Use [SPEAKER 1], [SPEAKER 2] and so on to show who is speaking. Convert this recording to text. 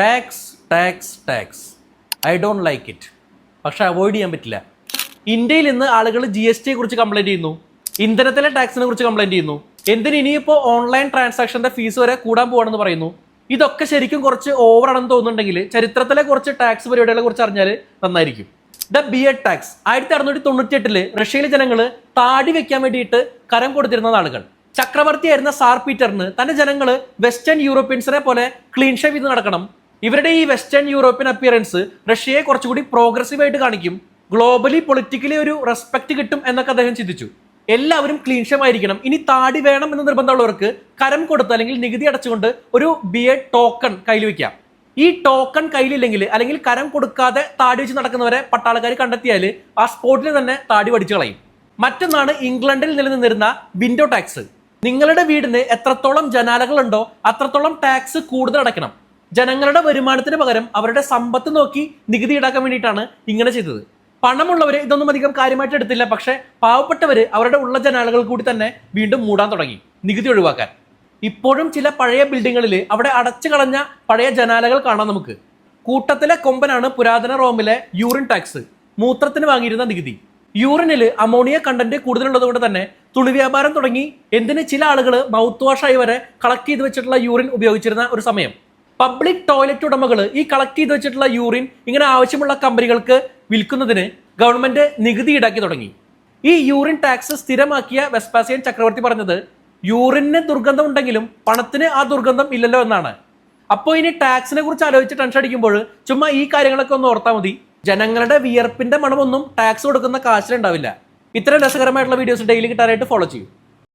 [SPEAKER 1] Tax tax tax I don't like it പക്ഷെ avoid ചെയ്യാൻ പറ്റില്ല. ഇന്ത്യയിൽ ഇന്ന് ആളുകൾ ജി എസ് ടിയെ കുറിച്ച് കംപ്ലൈന്റ് ചെയ്യുന്നു. ഇന്ധനത്തിലെ ടാക്സിനെ കുറിച്ച് കംപ്ലൈന്റ് ചെയ്യുന്നു. എന്തിന് ഇനിയിപ്പോൾ ഓൺലൈൻ ട്രാൻസാക്ഷന്റെ ഫീസ് വരെ കൂടാൻ പോകണമെന്ന് പറയുന്നു. ഇതൊക്കെ ശരിക്കും കുറച്ച് ഓവർ ആണെന്ന് തോന്നുന്നുണ്ടെങ്കിൽ ചരിത്രത്തിലെ കുറച്ച് ടാക്സ് പരിപാടികളെ കുറിച്ച് അറിഞ്ഞാൽ നന്നായിരിക്കും. ദ ബിയഡ് ടാക്സ് ആയിരത്തി അറുന്നൂറ്റി തൊണ്ണൂറ്റി എട്ടിൽ റഷ്യയിലെ ജനങ്ങൾ താടി വെക്കാൻ വേണ്ടിയിട്ട് കരം കൊടുത്തിരുന്ന നാളുകൾ ചക്രവർത്തിയായിരുന്ന സാർ പീറ്ററിന് തന്റെ ജനങ്ങൾ വെസ്റ്റേൺ യൂറോപ്യൻസിനെ പോലെ ക്ലീൻ ഷേവ് ചെയ്ത് നടക്കണം. ഇവരുടെ ഈ വെസ്റ്റേൺ യൂറോപ്യൻ അപ്പിയറൻസ് റഷ്യയെ കുറച്ചുകൂടി പ്രോഗ്രസീവ് ആയിട്ട് കാണിക്കും. ഗ്ലോബലി പൊളിറ്റിക്കലി ഒരു റെസ്പെക്ട് കിട്ടും എന്നൊക്കെ അദ്ദേഹം ചിന്തിച്ചു. എല്ലാവരും ക്ലീൻഷമായിരിക്കണം ഇനി താടി വേണം എന്ന് നിർബന്ധമുള്ളവർക്ക് കരം കൊടുത്ത് അല്ലെങ്കിൽ നികുതി അടച്ചുകൊണ്ട് ഒരു ബി ടോക്കൺ കയ്യിൽ വെക്കാം ഈ ടോക്കൺ കയ്യിലില്ലെങ്കിൽ അല്ലെങ്കിൽ കരം കൊടുക്കാതെ താടി വെച്ച് നടക്കുന്നവരെ പട്ടാളക്കാർ കണ്ടെത്തിയാൽ ആ സ്പോട്ടിൽ തന്നെ താടി വടിച്ചു കളയും. മറ്റൊന്നാണ് ഇംഗ്ലണ്ടിൽ നിലനിന്നിരുന്ന വിൻഡോ ടാക്സ് നിങ്ങളുടെ വീടിന് എത്രത്തോളം ജനാലകളുണ്ടോ അത്രത്തോളം ടാക്സ് കൂടുതൽ അടയ്ക്കണം. ജനങ്ങളുടെ വരുമാനത്തിന് പകരം അവരുടെ സമ്പത്ത് നോക്കി നികുതി ഈടാക്കാൻ വേണ്ടിയിട്ടാണ് ഇങ്ങനെ ചെയ്തത്. പണമുള്ളവർ ഇതൊന്നും അധികം കാര്യമായിട്ട് എടുത്തില്ല. പക്ഷേ പാവപ്പെട്ടവര് അവരുടെ ഉള്ള ജനാലകൾ കൂടി തന്നെ വീണ്ടും മൂടാൻ തുടങ്ങി നികുതി ഒഴിവാക്കാൻ. ഇപ്പോഴും ചില പഴയ ബിൽഡിങ്ങുകളിൽ അവിടെ അടച്ചു കളഞ്ഞ പഴയ ജനാലകൾ കാണാം നമുക്ക്. കൂട്ടത്തിലെ കൊമ്പനാണ് പുരാതന റോമിലെ യൂറിൻ ടാക്സ്. മൂത്രത്തിന് വാങ്ങിയിരുന്ന നികുതി. യൂറിനിൽ അമോണിയ കണ്ടന്റ് കൂടുതലുള്ളതുകൊണ്ട് തന്നെ തുണി വ്യാപാരം തുടങ്ങി. എന്തിന് ചില ആളുകൾ മൗത്ത് വാഷായി വരെ കളക്ട് ചെയ്ത് വെച്ചിട്ടുള്ള യൂറിൻ ഉപയോഗിച്ചിരുന്ന ഒരു സമയം. പബ്ലിക് ടോയ്ലറ്റ് ഉടമകൾ ഈ കളക്ട് ചെയ്ത് വെച്ചിട്ടുള്ള യൂറിൻ ഇങ്ങനെ ആവശ്യമുള്ള കമ്പനികൾക്ക് വിൽക്കുന്നതിന് ഗവൺമെന്റ് നികുതി ഈടാക്കി തുടങ്ങി. ഈ യൂറിൻ ടാക്സ് സ്ഥിരമാക്കിയ വെസ്പാസിയൻ ചക്രവർത്തി പറഞ്ഞത് യൂറിന് ദുർഗന്ധം ഉണ്ടെങ്കിലും പണത്തിന് ആ ദുർഗന്ധം ഇല്ലല്ലോ എന്നാണ്. അപ്പോൾ ഇനി ടാക്സിനെ കുറിച്ച് ആലോചിച്ച് ടെൻഷൻ അടിക്കുമ്പോൾ ചുമ്മാ ഈ കാര്യങ്ങളൊക്കെ ഒന്ന് ഓർത്താൽ മതി. ജനങ്ങളുടെ വിയർപ്പിന്റെ മണമൊന്നും ടാക്സ് കൊടുക്കുന്ന കാശിലുണ്ടാവില്ല. ഇത്തരം രസകരമായിട്ടുള്ള വീഡിയോസ് ഡെയിലി കിട്ടാനായിട്ട് ഫോളോ ചെയ്യും.